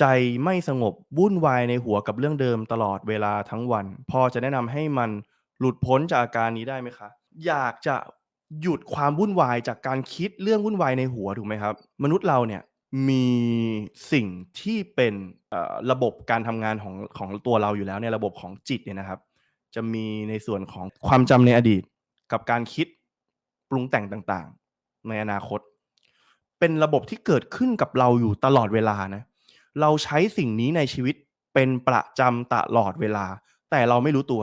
ใจไม่สงบวุ่นวายในหัวกับเรื่องเดิมตลอดเวลาทั้งวัน พอจะแนะนำให้มันหลุดพ้นจากอาการนี้ได้ไหมคะ อยากจะหยุดความวุ่นวายจากการคิดเรื่องวุ่นวายในหัวถูกไหมครับ มนุษย์เราเนี่ยมีสิ่งที่เป็นเอ่อระบบการทำงานของของตัวเราอยู่แล้วเนี่ยระบบของจิตเนี่ยนะครับ จะมีในส่วนของความจำในอดีต กับการคิดปรุงแต่งต่างๆ ในอนาคต เป็นระบบที่เกิดขึ้นกับเราอยู่ตลอดเวลานะ เราใช้สิ่งนี้ในชีวิตเป็นประจำตลอดเวลา แต่เราไม่รู้ตัว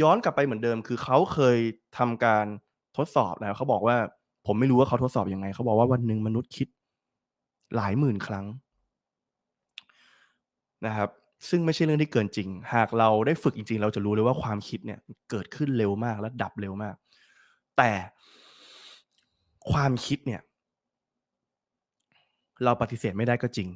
ย้อนกลับไปเหมือนเดิม คือเขาเคยทำการทดสอบแล้วเขาบอกว่า ผมไม่รู้ว่าเขาทดสอบยังไง เขาบอกว่าวันหนึ่งมนุษย์คิดหลายหมื่นครั้งนะครับ ซึ่งไม่ใช่เรื่องที่เกินจริง หากเราได้ฝึกจริง ๆ เราจะรู้เลยว่าความคิดเนี่ย เกิดขึ้นเร็วมากและดับเร็วมาก แต่ความคิดเนี่ย เราปฏิเสธไม่ได้ก็จริง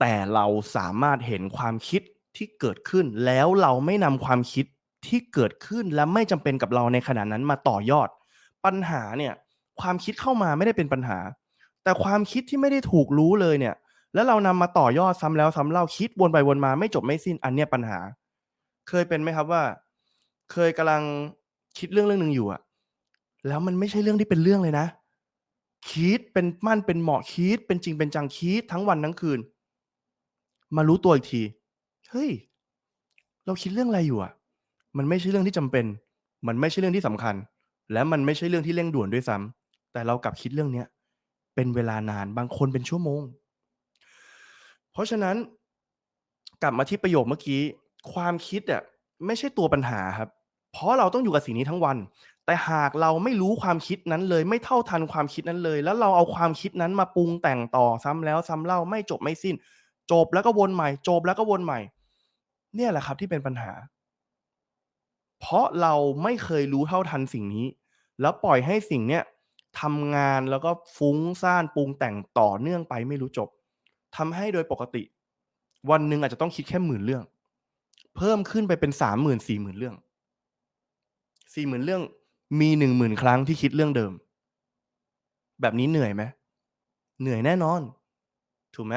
แต่เราสามารถเห็นความคิดที่เกิดขึ้น แล้วเราไม่นำความคิดที่เกิดขึ้นและไม่จำเป็นกับเราในขณะนั้นมาต่อยอด ปัญหาเนี่ยความคิดเข้ามาไม่ได้เป็นปัญหา แต่ความคิดที่ไม่ได้ถูกรู้เลยเนี่ย แล้วเรานำมาต่อยอดซ้ำแล้วซ้ำเล่าคิดวนไปวนมาไม่จบไม่สิ้นอันเนี้ยปัญหา เคยเป็นไหมครับว่า เคยกำลังคิดเรื่องเรื่องหนึ่งอยู่อะแล้วมันไม่ใช่เรื่องที่เป็นเรื่องเลยนะ คิดเป็นมั่นเป็นเหมาะคิดเป็นจริงเป็นจังคิดทั้งวันทั้งคืน มารู้ตัวอีกที เฮ้ย เราคิดเรื่องอะไรอยู่อะ มันไม่ใช่เรื่องที่จำเป็น มันไม่ใช่เรื่องที่สำคัญ และมันไม่ใช่เรื่องที่เร่งด่วนด้วยซ้ำแต่เรากลับคิดเรื่องเนี้ยเป็นเวลานาน บางคนเป็นชั่วโมง เพราะฉะนั้น กลับมาที่ประโยคเมื่อกี้ ความคิดอะไม่ใช่ตัวปัญหาครับ เพราะเราต้องอยู่กับสิ่งนี้ทั้งวัน แต่หากเราไม่รู้ความคิดนั้นเลย ไม่เท่าทันความคิดนั้นเลย แล้วเราเอาความคิดนั้นมาปรุงแต่งต่อซ้ำแล้วซ้ำเล่าไม่จบไม่สิ้น จบแล้วก็วนใหม่ จบแล้วก็วนใหม่ เนี่ยแหละครับที่เป็นปัญหา เพราะเราไม่เคยรู้เท่าทันสิ่งนี้ แล้วปล่อยให้สิ่งเนี้ยทำงานแล้วก็ฟุ้งซ่านปรุงแต่งต่อเนื่องไปไม่รู้จบทำให้โดยปกติ วันหนึ่งอาจจะต้องคิดแค่หมื่นเรื่อง เพิ่มขึ้นไปเป็นสามหมื่นสี่หมื่นเรื่องสี่หมื่นเรื่องมีหนึ่งหมื่นครั้งที่คิดเรื่องเดิม แบบนี้เหนื่อยไหมเหนื่อยแน่นอน ถูกไหม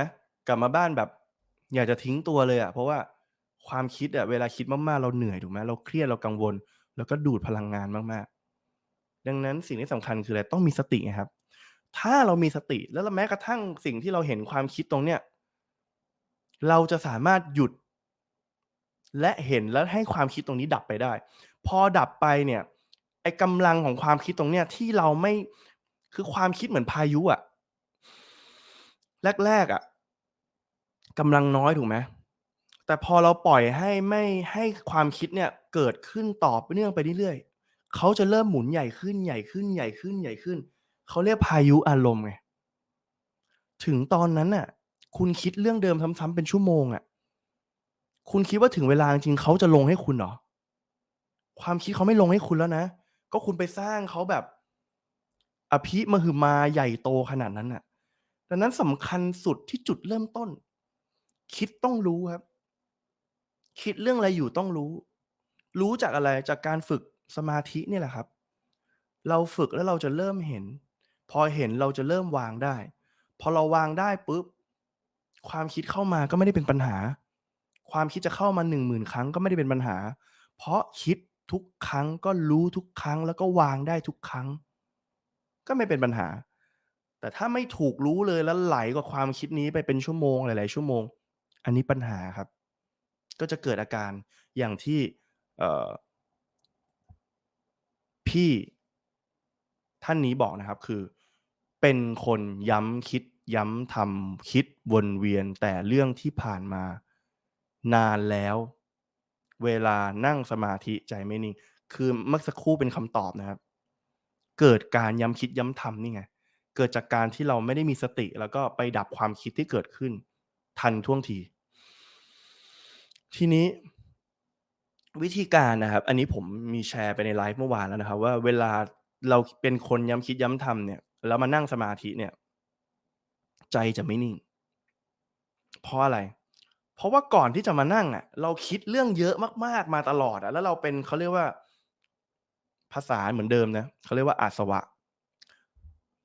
กลับมาบ้านแบบ อยากจะทิ้งตัวเลยอะเพราะว่าความคิดอะเวลาคิดมากๆเราเหนื่อยถูกไหมเราเครียดเรากังวล แล้วก็ดูดพลังงานมากๆ ดังนั้นสิ่งที่สำคัญคืออะไรต้องมีสติครับ ถ้าเรามีสติแล้วแม้กระทั่งสิ่งที่เราเห็นความคิดตรงเนี้ยเราจะสามารถหยุด และเห็นและให้ความคิดตรงนี้ดับไปได้ พอดับไปเนี่ยไอ้กำลังของความคิดตรงเนี้ยที่เราไม่คือความคิดเหมือนพายุอะแรกๆอะ กำลังน้อยถูกไหม แต่พอเราปล่อยให้ไม่ให้ความคิดเนี่ยเกิดขึ้นต่อเนื่องไปเรื่อยๆเขาจะเริ่มหมุนใหญ่ขึ้นใหญ่ขึ้นใหญ่ขึ้นใหญ่ขึ้น เขาเรียกพายุอารมณ์ไง ถึงตอนนั้นน่ะ คุณคิดเรื่องเดิมซ้ำๆเป็นชั่วโมงอะคุณคิดว่าถึงเวลาจริงเขาจะลงให้คุณเหรอ ความคิดเขาไม่ลงให้คุณแล้วนะ ก็คุณไปสร้างเขาแบบอภิมหึมาใหญ่โตขนาดนั้นน่ะดังนั้นสำคัญสุดที่จุดเริ่มต้น คิดต้องรู้ครับ คิดเรื่องอะไรอยู่ต้องรู้ รู้จากอะไรจากการฝึกสมาธินี่แหละครับ เราฝึกแล้วเราจะเริ่มเห็น พอเห็นเราจะเริ่มวางได้ พอเราวางได้ปุ๊บ ความคิดเข้ามาก็ไม่ได้เป็นปัญหา ความคิดจะเข้ามาหนึ่งหมื่นครั้งก็ไม่ได้เป็นปัญหา เพราะคิดทุกครั้งก็รู้ทุกครั้งแล้วก็วางได้ทุกครั้ง ก็ไม่เป็นปัญหา แต่ถ้าไม่ถูกรู้เลยแล้วไหลกับความคิดนี้ไปเป็นชั่วโมงหลาย ๆ ชั่วโมง อันนี้ปัญหาครับ ก็จะเกิดอาการอย่างที่ เอ่อ พี่ท่านนี้บอกนะครับ คือ เป็นคนย้ำคิด ย้ำทำคิดวนเวียนแต่เรื่องที่ผ่านมา นานแล้ว เวลานั่งสมาธิใจไม่นิ่ง คือเมื่อสักครู่เป็นคำตอบนะครับ เกิดการย้ำคิดย้ำทำนี่ไงเกิดจากการที่เราไม่ได้มีสติ แล้วก็ไปดับความคิดที่เกิดขึ้น ทันท่วงที ทีนี้ วิธีการนะครับ อันนี้ผมมีแชร์ไปในไลฟ์เมื่อวานแล้วนะครับ ว่าเวลาเราเป็นคนย้ำคิดย้ำทำเนี่ย แล้วมานั่งสมาธิเนี่ย ใจจะไม่นิ่ง เพราะอะไร เพราะว่าก่อนที่จะมานั่งอะ เราคิดเรื่องเยอะมากๆมาตลอดอะแล้วเราเป็นเขาเรียกว่าภาษาเหมือนเดิมนะเขาเรียกว่าอาสวะ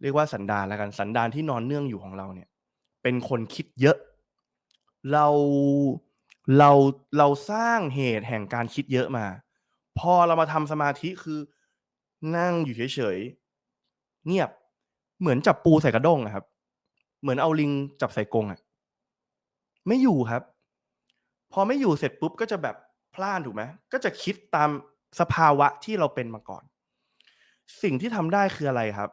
เรียกว่าสันดานแล้วกันสันดานที่นอนเนื่องอยู่ของเราเนี่ย เป็นคนคิดเยอะ เรา เราเราสร้างเหตุแห่งการคิดเยอะมา พอเรามาทำสมาธิคือ นั่งอยู่เฉยๆเงียบ เหมือนจับปูใส่กระด้งอะครับ เหมือนเอาลิงจับใส่กรงอะไม่อยู่ครับ พอไม่อยู่เสร็จปุ๊บก็จะแบบพลานถูกไหมก็จะคิดตามสภาวะที่เราเป็นมาก่อน สิ่งที่ทำได้คืออะไรครับ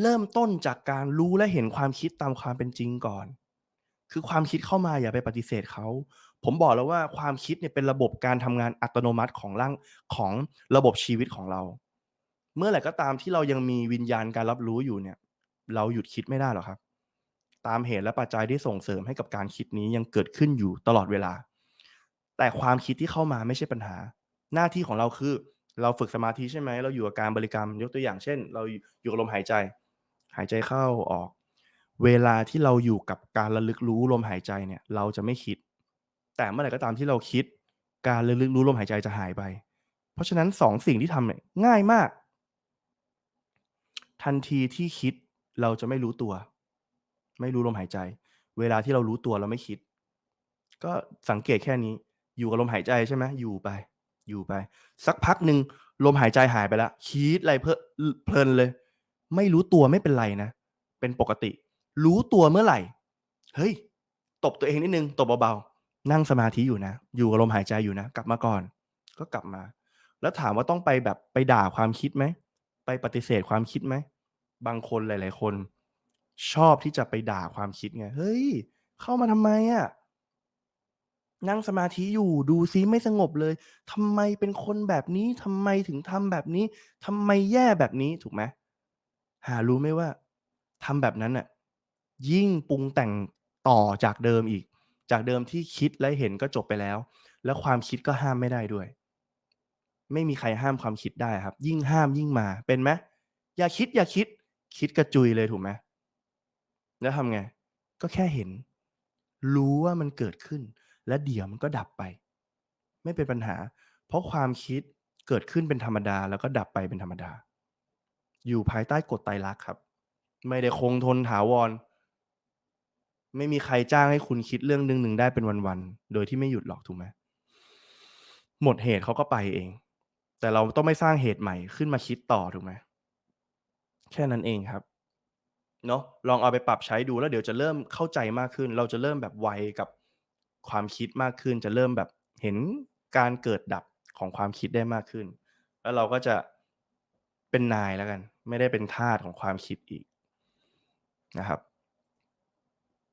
เริ่มต้นจากการรู้และเห็นความคิดตามความเป็นจริงก่อน คือความคิดเข้ามาอย่าไปปฏิเสธเขาผมบอกแล้วว่าความคิดเนี่ยเป็นระบบการทำงานอัตโนมัติของร่างของระบบชีวิตของเรา เมื่อไหร่ก็ตามที่เรายังมีวิญญาณการรับรู้อยู่เนี่ย เราหยุดคิดไม่ได้หรอกครับ ตามเหตุและปัจจัยที่ส่งเสริมให้กับการคิดนี้ยังเกิดขึ้นอยู่ตลอดเวลา แต่ความคิดที่เข้ามาไม่ใช่ปัญหา หน้าที่ของเราคือ เราฝึกสมาธิใช่ไหมเราอยู่กับการบริกรรมยกตัวอย่างเช่น เราอยู่กับลมหายใจ หายใจเข้าออก เวลาที่เราอยู่กับการระลึกรู้ลมหายใจเนี่ย เราจะไม่คิด แต่เมื่อไหร่ก็ตามที่เราคิด การระลึกรู้ลมหายใจจะหายไป เพราะฉะนั้น2สิ่งที่ทำเนี่ยง่ายมาก ทันทีที่คิดเราจะไม่รู้ตัว ไม่รู้ลมหายใจ เวลาที่เรารู้ตัวเราไม่คิด ก็สังเกตแค่นี้ อยู่กับลมหายใจใช่ไหมอยู่ไป อยู่ไป สักพักหนึ่งลมหายใจหายไปแล้วคิดอะไรเพลินเลย ไม่รู้ตัวไม่เป็นไรนะเป็นปกติ รู้ตัวเมื่อไหร่ เฮ้ย ตบตัวเองนิดนึง ตบเบาๆ นั่งสมาธิอยู่นะ อยู่กับลมหายใจอยู่นะ กลับมาก่อน ก็กลับมา แล้วถามว่าต้องไปแบบไปด่าความคิดไหม ไปปฏิเสธความคิดไหม บางคนหลาย ๆ คน ชอบที่จะไปด่าความคิดไง เฮ้ย เข้ามาทำไมอะนั่งสมาธิอยู่ ดูซิไม่สงบเลยทำไมเป็นคนแบบนี้ทำไมถึงทำแบบนี้ทำไมแย่แบบนี้ ถูกไหม หารู้ไหมว่าทำแบบนั้นน่ะ ยิ่งปรุงแต่งต่อจากเดิมอีก จากเดิมที่คิดและเห็นก็จบไปแล้ว แล้วความคิดก็ห้ามไม่ได้ด้วย ไม่มีใครห้ามความคิดได้ครับ ยิ่งห้ามยิ่งมาเป็นไหมอย่าคิดอย่าคิด คิดกระจุยเลยถูกไหมแล้วทำไง ก็แค่เห็น รู้ว่ามันเกิดขึ้น แล้วเดี๋ยวมันก็ดับไป ไม่เป็นปัญหา เพราะความคิดเกิดขึ้นเป็นธรรมดา แล้วก็ดับไปเป็นธรรมดา อยู่ภายใต้กฎไตรลักษณ์ครับ ไม่ได้คงทนถาวร ไม่มีใครจ้างให้คุณคิดเรื่องหนึ่งๆได้เป็นวันๆโดยที่ไม่หยุดหรอกถูกไหมหมดเหตุเขาก็ไปเอง แต่เราต้องไม่สร้างเหตุใหม่ขึ้นมาคิดต่อถูกไหมแค่นั้นเองครับเนาะลองเอาไปปรับใช้ดูแล้วเดี๋ยวจะเริ่มเข้าใจมากขึ้น เราจะเริ่มแบบไวกับความคิดมากขึ้น จะเริ่มแบบเห็นการเกิดดับของความคิดได้มากขึ้น แล้วเราก็จะเป็นนายแล้วกัน ไม่ได้เป็นทาสของความคิดอีกนะครับ